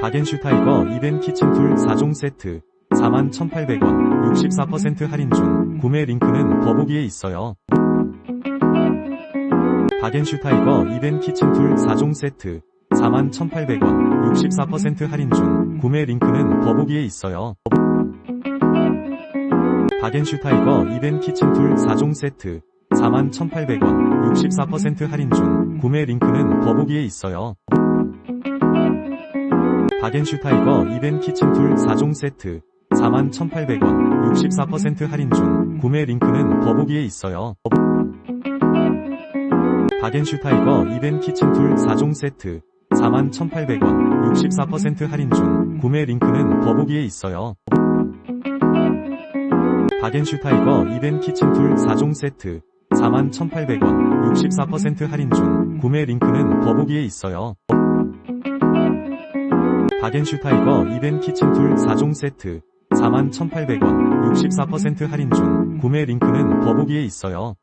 바겐슈타이거 이벤 키친툴 4종 세트 41,800원 64% 할인 중 구매 링크는 더보기에 있어요. 바겐슈타이거 이벤 키친툴 4종 세트 41,800원 64% 할인 중 구매 링크는 더보기에 있어요. 바겐슈타이거 이벤 키친툴 4종 세트 41,800원 64% 할인 중 구매 링크는 더보기에 있어요. 바겐슈타이거 이벤 키친툴 4종 세트. 41,800원. 64% 할인 중. 구매 링크는 더보기에 있어요. 바겐슈타이거 이벤 키친툴 4종 세트. 41,800원. 64% 할인 중. 구매 링크는 더보기에 있어요. 바겐슈타이거 이벤 키친툴 4종 세트. 41,800원. 64% 할인 중. 구매 링크는 더보기에 있어요. 바겐슈타이거 이벤 키친툴 4종 세트 41,800원 64% 할인 중 구매 링크는 더보기에 있어요.